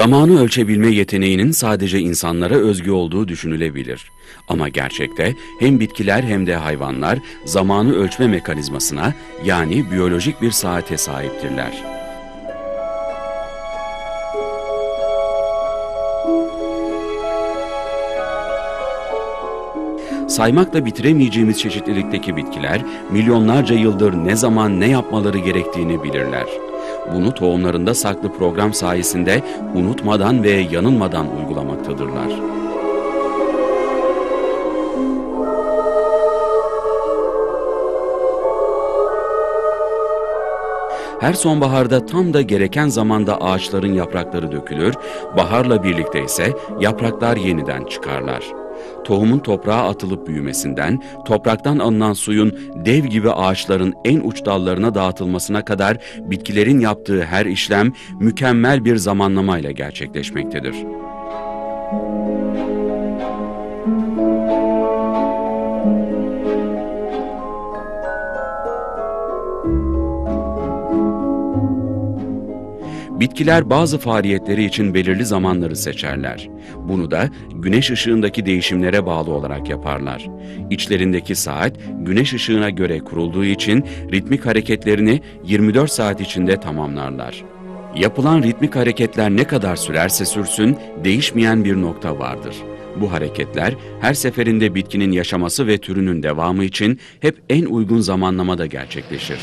Zamanı ölçebilme yeteneğinin sadece insanlara özgü olduğu düşünülebilir. Ama gerçekte hem bitkiler hem de hayvanlar zamanı ölçme mekanizmasına yani biyolojik bir saate sahiptirler. Saymakla bitiremeyeceğimiz çeşitlilikteki bitkiler milyonlarca yıldır ne zaman ne yapmaları gerektiğini bilirler. Bunu tohumlarında saklı program sayesinde unutmadan ve yanılmadan uygulamaktadırlar. Her sonbaharda tam da gereken zamanda ağaçların yaprakları dökülür, baharla birlikte ise yapraklar yeniden çıkarlar tohumun toprağa atılıp büyümesinden, topraktan alınan suyun dev gibi ağaçların en uç dallarına dağıtılmasına kadar bitkilerin yaptığı her işlem mükemmel bir zamanlamayla gerçekleşmektedir. Bitkiler bazı faaliyetleri için belirli zamanları seçerler. Bunu da güneş ışığındaki değişimlere bağlı olarak yaparlar. İçlerindeki saat güneş ışığına göre kurulduğu için ritmik hareketlerini 24 saat içinde tamamlarlar. Yapılan ritmik hareketler ne kadar sürerse sürsün değişmeyen bir nokta vardır. Bu hareketler her seferinde bitkinin yaşaması ve türünün devamı için hep en uygun zamanlamada gerçekleşir.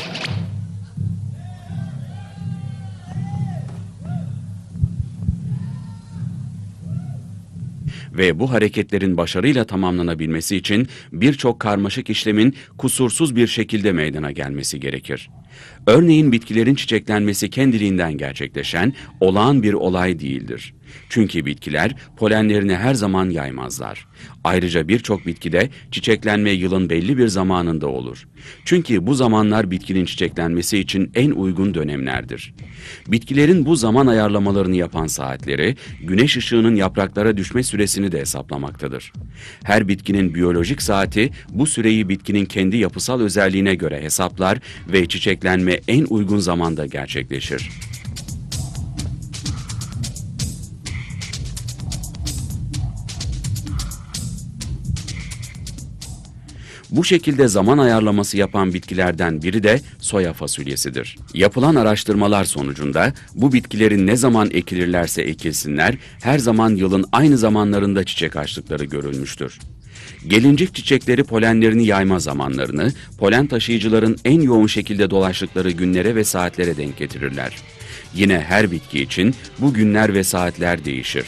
Ve bu hareketlerin başarıyla tamamlanabilmesi için birçok karmaşık işlemin kusursuz bir şekilde meydana gelmesi gerekir. Örneğin bitkilerin çiçeklenmesi kendiliğinden gerçekleşen olağan bir olay değildir. Çünkü bitkiler polenlerini her zaman yaymazlar. Ayrıca birçok bitkide çiçeklenme yılın belli bir zamanında olur. Çünkü bu zamanlar bitkinin çiçeklenmesi için en uygun dönemlerdir. Bitkilerin bu zaman ayarlamalarını yapan saatleri, güneş ışığının yapraklara düşme süresini de hesaplamaktadır. Her bitkinin biyolojik saati bu süreyi bitkinin kendi yapısal özelliğine göre hesaplar ve çiçeklenme en uygun zamanda gerçekleşir. Bu şekilde zaman ayarlaması yapan bitkilerden biri de soya fasulyesidir. Yapılan araştırmalar sonucunda bu bitkilerin ne zaman ekilirlerse ekilsinler her zaman yılın aynı zamanlarında çiçek açtıkları görülmüştür. Gelincik çiçekleri polenlerini yayma zamanlarını, polen taşıyıcıların en yoğun şekilde dolaştıkları günlere ve saatlere denk getirirler. Yine her bitki için bu günler ve saatler değişir.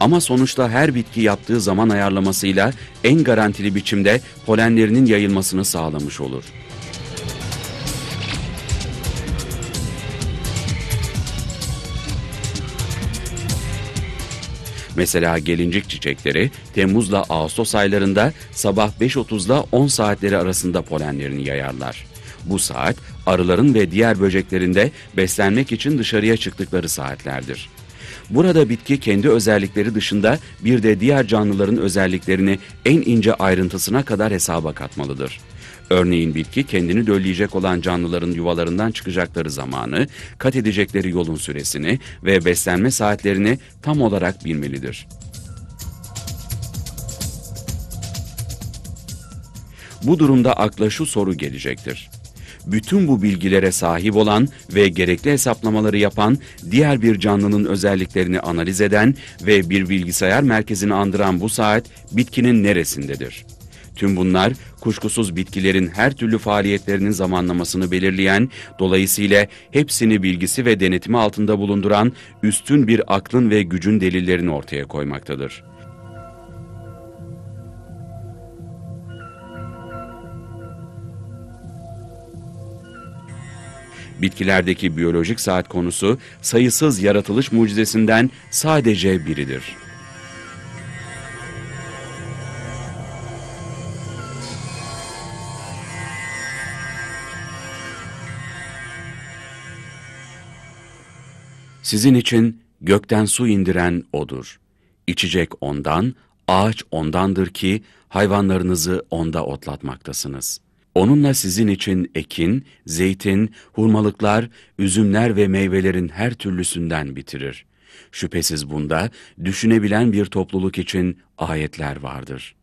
Ama sonuçta her bitki yaptığı zaman ayarlamasıyla en garantili biçimde polenlerinin yayılmasını sağlamış olur. Mesela gelincik çiçekleri Temmuz'la Ağustos aylarında sabah 5.30'da 10 saatleri arasında polenlerini yayarlar. Bu saat arıların ve diğer böceklerin de beslenmek için dışarıya çıktıkları saatlerdir. Burada bitki kendi özellikleri dışında bir de diğer canlıların özelliklerini en ince ayrıntısına kadar hesaba katmalıdır. Örneğin bitki kendini dölleyecek olan canlıların yuvalarından çıkacakları zamanı, kat edecekleri yolun süresini ve beslenme saatlerini tam olarak bilmelidir. Bu durumda akla şu soru gelecektir bütün bu bilgilere sahip olan ve gerekli hesaplamaları yapan diğer bir canlının özelliklerini analiz eden ve bir bilgisayar merkezini andıran bu saat bitkinin neresindedir? Tüm bunlar kuşkusuz bitkilerin her türlü faaliyetlerinin zamanlamasını belirleyen, dolayısıyla hepsini bilgisi ve denetimi altında bulunduran üstün bir aklın ve gücün delillerini ortaya koymaktadır. Bitkilerdeki biyolojik saat konusu sayısız yaratılış mucizesinden sadece biridir. Sizin için gökten su indiren O'dur. İçecek O'ndan, ağaç O'ndandır ki hayvanlarınızı O'nda otlatmaktasınız.'' Onunla sizin için ekin, zeytin, hurmalıklar, üzümler ve meyvelerin her türlüsünden bitirir. Şüphesiz bunda düşünebilen bir topluluk için ayetler vardır.